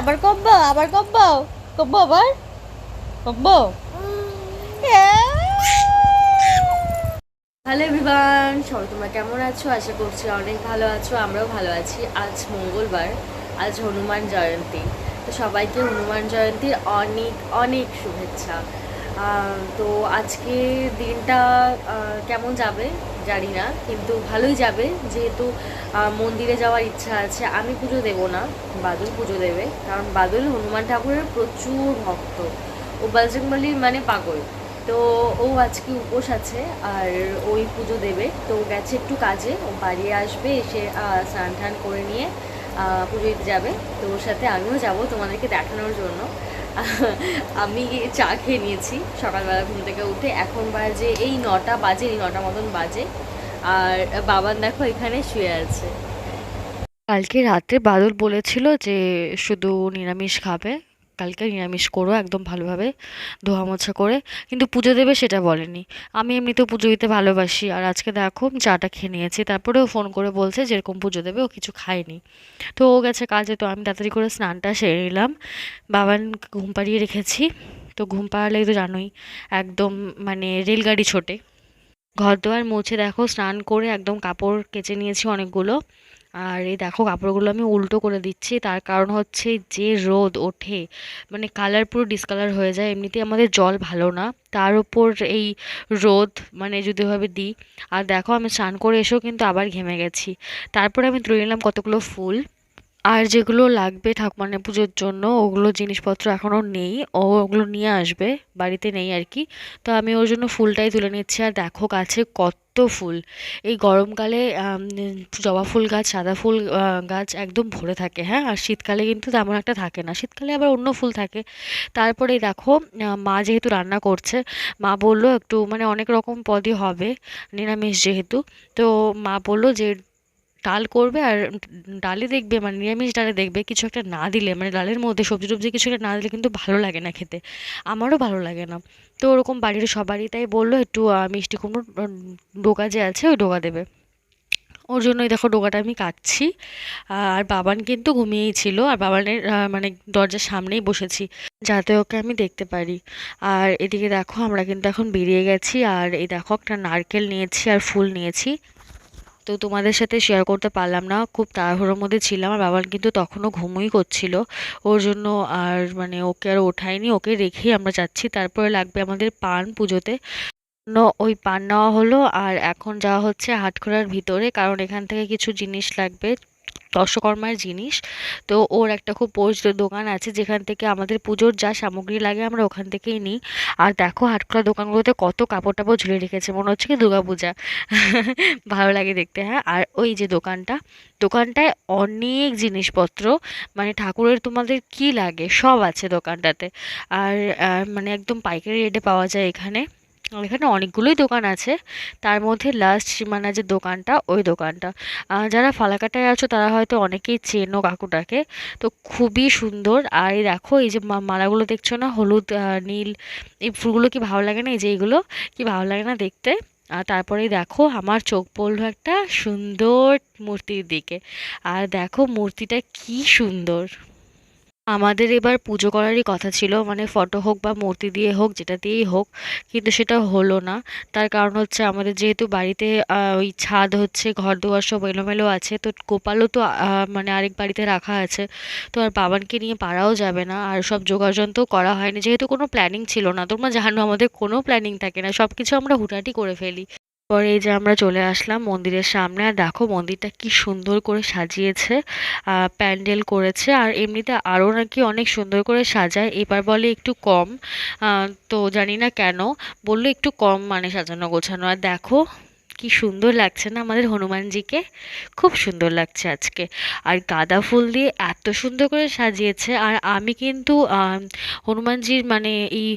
আবার কব্বো আবার কব্বো কব্বো আবার? কব্বো? হ্যালো এভরিওয়ান, সবাই তোমরা কেমন আছো? আশা করছি অনেক ভালো আছো, আমরাও ভালো আছি। আজ মঙ্গলবার, আজ হনুমান জয়ন্তী। তো সবাইকে হনুমান জয়ন্তীর অনেক অনেক শুভেচ্ছা। তো আজকে দিনটা কেমন যাবে? জানি না, কিন্তু ভালোই যাবে। যেহেতু মন্দিরে যাওয়ার ইচ্ছা আছে, আমি পুজো দেবো না, বাদল পুজো দেবে। কারণ বাদল হনুমান ঠাকুরের প্রচুর ভক্ত। ও বজরংবলির মানে পাগল। তো ও আজকে উপোস আছে, আর ওই পুজো দেবে। তো গেছে একটু কাজে, ও বাড়ি আসবে, এসে স্নান টান করে নিয়ে পুজো দিতে যাবে। তো ওর সাথে আমিও যাব তোমাদেরকে দেখানোর জন্য। আমি চা খেয়ে নিয়েছি, সকালবেলা ঘুম থেকে উঠে। এখন বাজে এই নটা বাজে, এই নটা মতন বাজে। আর বাবার দেখো এখানে শুয়ে আছে। কালকে রাতে বাদল বলেছিল যে শুধু নিরামিষ খাবে। কালকে নিরামিষ করো একদম ভালোভাবে ধোয়া মোছা করে। কিন্তু পুজো দেবে সেটা বলেনি। আমি এমনিতেও পুজো দিতে ভালোবাসি। আর আজকে দেখো চাটা খেয়ে নিয়েছি। তারপরে ও ফোন করে বলছে যেরকম পুজো দেবে, ও কিছু খায়নি। তো ও গেছে কাজে, তো আমি তাড়াতাড়ি করে স্নানটা সেরে নিলাম। বাবান ঘুম পাড়িয়ে রেখেছি। তো ঘুম পাড়ালেই তো জানোই, একদম মানে রেলগাড়ি ছোটে। ঘর দুয়ার মুছে দেখো, স্নান করে একদম কাপড় কেচে নিয়েছি অনেকগুলো। আর এই দেখো কাপড়গুলো আমি উল্টো করে দিচ্ছি। তার কারণ হচ্ছে যে রোদ ওঠে মানে কালার পুরো ডিসকালার হয়ে যায়, এমনিতেই আমাদের জল ভালো না। তার উপর এই রোদ মানে যদি দিই। আর দেখো আমি স্নান করে এসেও কিন্তু আবার ঘেমে গেছি। তারপরে আমি তুলে নিলাম কতগুলো ফুল। আর যেগুলো লাগবে ঠাকুমানের পুজোর জন্য, ওগুলো জিনিসপত্র এখনও নেই। ও ওগুলো নিয়ে আসবে, বাড়িতে নেই আর কি। তো আমি ওর জন্য ফুলটাই তুলে নিচ্ছি। আর দেখো গাছে কত ফুল। এই গরমকালে জবা ফুল গাছ, সাদা ফুল গাছ একদম ভরে থাকে হ্যাঁ? আর শীতকালে কিন্তু তেমন একটা থাকে না। শীতকালে আবার অন্য ফুল থাকে। তারপরে দেখো মা যেহেতু রান্না করছে, মা বলল একটু মানে অনেক রকম পদই হবে, নিরামিষ যেহেতু। তো মা বলল যে ডাল করবে আর ডালে দেখবে মানে নিরামিষ ডালে দেখবে কিছু একটা না দিলে মানে ডালের মধ্যে সবজি টবজি কিছু একটা না দিলে কিন্তু ভালো লাগে না খেতে। আমারও ভালো লাগে না। তো ওরকম বাড়ির সবারই তাই বলল একটু মিষ্টি কুমড়োর উম, ডোকা যে আছে ওই ডোকা দেবে। ওর জন্যই দেখো ডোকাটা আমি কাটছি। আর বাবান কিন্তু ঘুমিয়েই ছিল। আর বাবানের মানে দরজার সামনেই বসেছি যাতে ওকে আমি দেখতে পারি। আর এদিকে দেখো আমরা কিন্তু এখন বেরিয়ে গেছি। আর এই দেখো একটা নারকেল নিয়েছি আর ফুল নিয়েছি। তো তোমাদের সাথে শেয়ার করতে পারলাম না। খুব তাড়াহুড়োর মধ্যে ছিলাম, আর বাবার কিন্তু তখনও ঘুমই করছিল। ওর জন্য আর মানে ওকে আর ওঠায়নি, ওকে রেখেই আমরা যাচ্ছি। তারপরে লাগবে আমাদের পান পুজোতে। ওই পান নেওয়া হলো, আর এখন যাওয়া হচ্ছে হাটখোলার ভিতরে, কারণ এখান থেকে কিছু জিনিস লাগবে। দশকর্মার জিনিস। তো ওর একটা খুব পরিচিত দোকান আছে, যেখান থেকে আমাদের পুজোর যা সামগ্রী লাগে আমরা ওখান থেকেই নিই। আর দেখো হাটখোলা দোকানগুলোতে কত কাপড় টাপড় ঝুলিয়ে রেখেছে, মনে হচ্ছে কি দুর্গাপূজা। ভালো লাগে দেখতে হ্যাঁ? আর ওই যে দোকানটা, দোকানটায় অনেক জিনিসপত্র মানে ঠাকুরের তোমাদের কি লাগে সব আছে দোকানটাতে। আর মানে একদম পাইকারি রেটে পাওয়া যায় এখানে। এখানে অনেকগুলোই দোকান আছে। তার মধ্যে লাস্ট সীমানা যে দোকানটা, ওই দোকানটা। যারা ফালাকাটায় আছো, তারা হয়তো অনেকেই চেনো কাকুটাকে। তো খুবই সুন্দর। আর এই দেখো, এই যে মালাগুলো দেখছ না? হলুদ নীল, এই ফুলগুলো কি ভালো লাগে না? এই যে এইগুলো কি ভালো লাগে না দেখতে? আর তারপরেই দেখো, আমার চোখ পড়ল একটা সুন্দর মূর্তির দিকে। আর দেখো, মূর্তিটা কি সুন্দর। আমাদের এবার পুজো করারই কথা ছিল মানে ফটো হোক বা মূর্তি দিয়ে হোক, যেটা দিয়েই হোক, কিন্তু সেটা হলো না। তার কারণ হচ্ছে আমাদের যেহেতু বাড়িতে ওই ছাদ হচ্ছে ঘর দুয়ার সব এলোমেলো আছে, তো গোপালও তো মানে আরেক বাড়িতে রাখা আছে, তো আর বাবানকে নিয়ে পারাও যাবে না, আর সব যোগাযন্ত্র করা হয়নি, যেহেতু কোনো প্ল্যানিং ছিল না। তোমরা জানো আমাদের কোনো প্ল্যানিং থাকে না সব কিছু আমরা হুটাটি করে ফেলি। পরে এই যে আমরা চলে আসলাম মন্দিরের সামনে, আর দেখো মন্দিরটা কি সুন্দর করে সাজিয়েছে প্যান্ডেল করেছে, আর এমনিতে আরও নাকি অনেক সুন্দর করে সাজায়। এবার বলে একটু কম তো জানি না কেন, বলল একটু কম মানে সাজানো গোছানো। আর দেখো কি সুন্দর লাগছে না আমাদের হনুমানজিকে? খুব সুন্দর লাগছে আজকে। আর গাঁদা ফুল দিয়ে এত সুন্দর করে সাজিয়েছে। আর আমি কিন্তু হনুমানজির মানে এই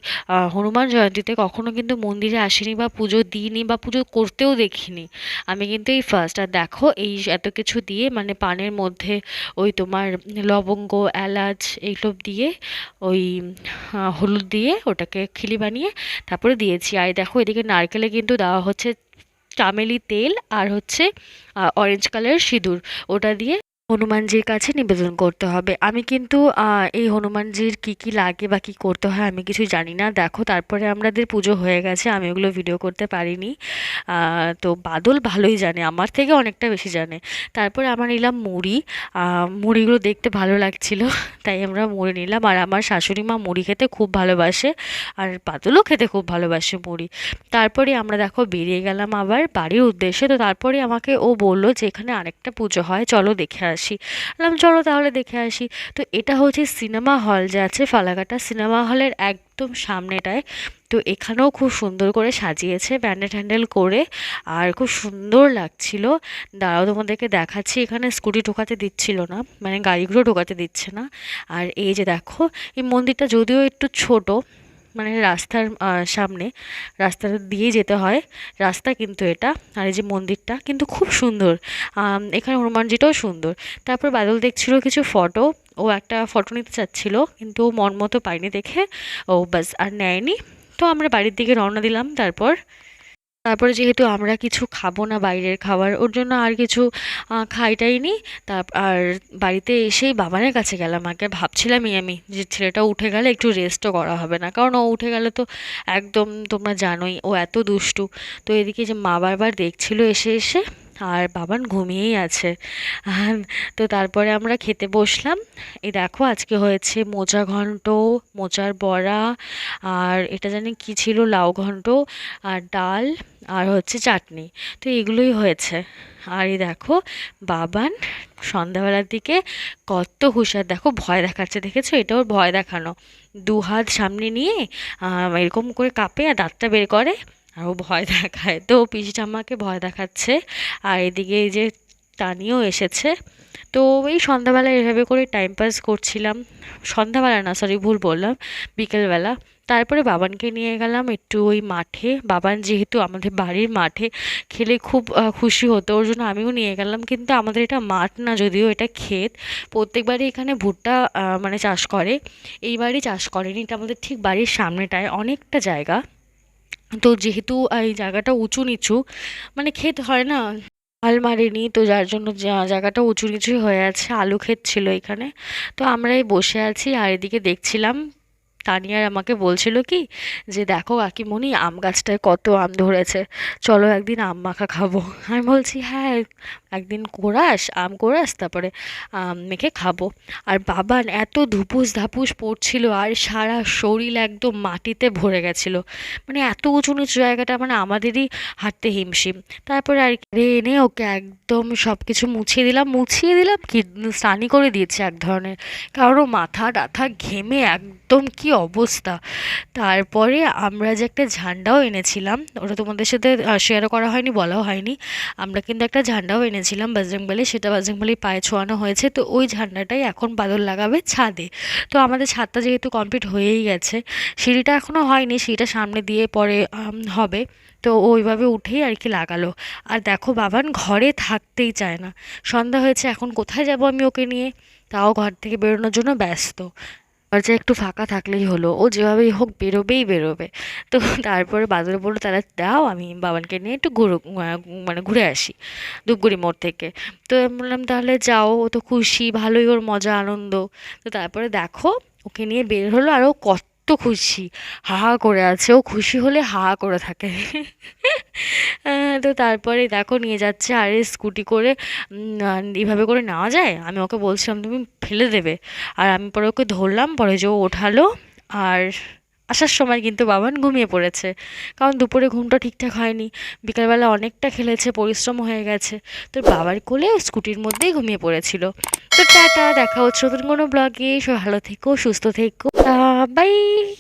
হনুমান জয়ন্তীতে কখনো কিন্তু মন্দিরে আসিনি বা পুজো দিইনি বা পুজো করতেও দেখিনি। আমি কিন্তু এই ফার্স্ট আর দেখো এই এত কিছু দিয়ে মানে পানের মধ্যে ওই তোমার লবঙ্গ, এলাচ এইসব দিয়ে ওই হলুদ দিয়ে ওটাকে খিলি বানিয়ে তারপরে দিয়েছি। আর দেখো এদিকে নারকেলে কিন্তু দেওয়া হচ্ছে চামেলি তেল আর হচ্ছে অরেঞ্জ কালারের সিঁদুর। ওটা দিয়ে হনুমানজির কাছে নিবেদন করতে হবে। আমি কিন্তু এই হনুমানজির কি কি লাগে বা কি করতে হয় আমি কিছু জানি না। দেখো, তারপরে আমাদের পুজো হয়ে গেছে, আমি ওগুলো ভিডিও করতে পারিনি। তো বাদল ভালোই জানে, আমার থেকে অনেকটা বেশি জানে। তারপরে আমরা নিলাম মুড়ি মুড়িগুলো দেখতে ভালো লাগছিল, তাই আমরা মুড়ি নিলাম। আর আমার শাশুড়ি মা মুড়ি খেতে খুব ভালোবাসে, আর বাদলও খেতে খুব ভালোবাসে মুড়ি। তারপরে আমরা দেখো বেরিয়ে গেলাম আবার বাড়ির উদ্দেশ্যে, তো তারপরে আমাকে ও বলল যে এখানে আরেকটা পুজো হয়, চলো দেখে বললাম, চলো তাহলে দেখে আসি। তো এটা হচ্ছে সিনেমা হল যে আছে, ফালাকাটা সিনেমা হলের একদম সামনেটায়। তো এখানেও খুব সুন্দর করে সাজিয়েছে ব্যান্ডেল ট্যান্ডেল করে, আর খুব সুন্দর লাগছিল। দাঁড়াও তোমাদেরকে দেখাচ্ছি, এখানে স্কুটি ঢোকাতে দিচ্ছিল না মানে গাড়িগুলো ঢোকাতে দিচ্ছে না। আর এই যে দেখো, এই মন্দিরটা যদিও একটু ছোট মানে রাস্তার সামনে রাস্তাটা দিয়ে যেতে হয়। রাস্তা কিন্তু এটা, আর এই যে মন্দিরটা কিন্তু খুব সুন্দর। এখানে হনুমানজিটাও সুন্দর। তারপর বাদল দেখছিল কিছু ফটো ও একটা ফটো নিতে চাচ্ছিল, কিন্তু মন মতো পায়নি দেখে। ও বাস, আর নেয়নি। তো আমরা বাড়ির দিকে রওনা দিলাম, তারপর তারপরে যেহেতু আমরা কিছু খাব না বাইরের খাবার, ওর জন্য আর কিছু খাইটাই নি। তার আর বাড়িতে এসেই বাবানের কাছে গেলাম। আগে ভাবছিলামই আমি যে ছেলেটা উঠে গেলে একটু রেস্টও করা হবে না। কারণ ও উঠে গেলে তো একদম তোমরা জানোই, ও এত দুষ্টু। তো এদিকে যে মা বারবার দেখছিল এসে এসে আর বাবান ঘুমিয়েই আছে। তো তারপরে আমরা খেতে বসলাম। এই দেখো আজকে হয়েছে মোচা ঘন্ট মোচার বড়া, আর এটা জানি কি ছিল, লাউ ঘন্ট, আর ডাল, আর হচ্ছে চাটনি। তো এগুলোই হয়েছে। আর এই দেখো বাবান সন্ধ্যাবেলার দিকে কত হুঁশিয়ার। দেখো ভয় দেখাচ্ছে, দেখেছ? এটা ওর ভয় দেখানো। দু হাত সামনে নিয়ে এরকম করে কাঁপে আর দাঁতটা বের করে। আর ও ভয় দেখায়। তো পিসি ঠাম্মাকে ভয় দেখাচ্ছে। আর এদিকে এই যে টানিও এসেছে। তো এই সন্ধ্যাবেলা এভাবে করে টাইম পাস করছিলাম। সন্ধ্যাবেলা না সরি ভুল বললাম। বিকেলবেলা। তারপরে বাবানকে নিয়ে গেলাম একটু ওই মাঠে। বাবান যেহেতু আমাদের বাড়ির মাঠে, খেলে খুব খুশি হতো। ওর জন্য আমিও নিয়ে গেলাম। কিন্তু আমাদের এটা মাঠ না, যদিও এটা ক্ষেত। প্রত্যেকবারই এখানে ভুট্টা মানে চাষ করে। এইবারই চাষ করেনি। এটা আমাদের ঠিক বাড়ির সামনেটায়, অনেকটা জায়গা। তো যেহেতু এই জায়গাটা উঁচু নিচু মানে ক্ষেত হয় না হাল মারেনি তো যার জন্য জায়গাটা উঁচু নিচুই হয়ে আছে, আলু ক্ষেত ছিল এখানে। তো আমরাই বসে আছি আর এদিকে দেখছিলাম তানিয়ার আমাকে বলছিল কি, যে দেখো কাকিমণি, আম গাছটায় কত আম ধরেছে, চলো একদিন আম মাখা খাব। আমি বলছি হ্যাঁ একদিন কোরাস আম কোরাস তারপরে মেখে খাব। আর বাবান এত ধুপুস ধাপুস পড়ছিল, আর সারা শরীর একদম মাটিতে ভরে গেছিল। মানে এত উঁচু নিচু জায়গাটা মানে আমাদেরই হাঁটতে হিমশিম। তারপরে আর কি, এনে ওকে একদম সব কিছু মুছিয়ে দিলাম। মুছিয়ে দিলাম কি? স্নানই করে দিয়েছে এক ধরনের। কারণ মাথা টাথা ঘেমে একদম কি অবস্থা। তারপরে আমরা যে একটা ঝান্ডাও এনেছিলাম, ওটা তোমাদের সাথে শেয়ারও করা হয়নি, বলাও হয়নি। আমরা কিন্তু একটা ঝান্ডাও এনেছিলাম বজরংবলী সেটা বজরংবলী পায়ে ছোঁয়ানো হয়েছে, তো ওই ঝান্ডাটাই এখন বাদল লাগাবে ছাদে। তো আমাদের ছাদটা যেহেতু কমপ্লিট হয়েই গেছে, সিঁড়িটা এখনও হয়নি, সিঁড়িটা সামনে দিয়ে পরে হবে। তো ওইভাবে উঠেই আর কি লাগালো। আর দেখো বাবান ঘরে থাকতেই চায় না। সন্ধ্যা হয়েছে, এখন কোথায় যাব আমি ওকে নিয়ে? তাও ঘর থেকে বেরোনোর জন্য ব্যস্ত। দরজা একটু ফাঁকা থাকলেই হলো। ও যেভাবেই হোক বেরোবেই বেরোবে। তো তারপরে বাজার বলল, তাহলে দাও, আমি বাবানকে নিয়ে একটু ঘুরো মানে ঘুরে আসি ধূপগুড়ি মোড় থেকে। তো বললাম, তাহলে যাও, ও তো খুশি, ভালোই ওর মজা, আনন্দ। তো তারপরে দেখো, ওকে নিয়ে বের হলো, আর ও কত খুশি। হা হা করে আছে। ও খুশি হলে হা হা করে থাকে। তো তারপরে দেখো নিয়ে যাচ্ছে আরে স্কুটি করে এইভাবে করে নেওয়া যায়? আমি ওকে বলছিলাম, তুমি ফেলে দেবে। আর আমি পরে ওকে ধরলাম, পরে যে ও ওঠালো, আর আসার সময় কিন্তু বাবান ঘুমিয়ে পড়েছে। কারণ দুপুরে ঘুমটা ঠিকঠাক হয়নি। বিকালবেলা অনেকটা খেলেছে, পরিশ্রম হয়ে গেছে। তো বাবার কোলে স্কুটির মধ্যেই ঘুমিয়ে পড়েছিল। তো টাটা, দেখা হচ্ছে নতুন কোনো ব্লগে সব ভালো থেকো, সুস্থ থেকো। bye.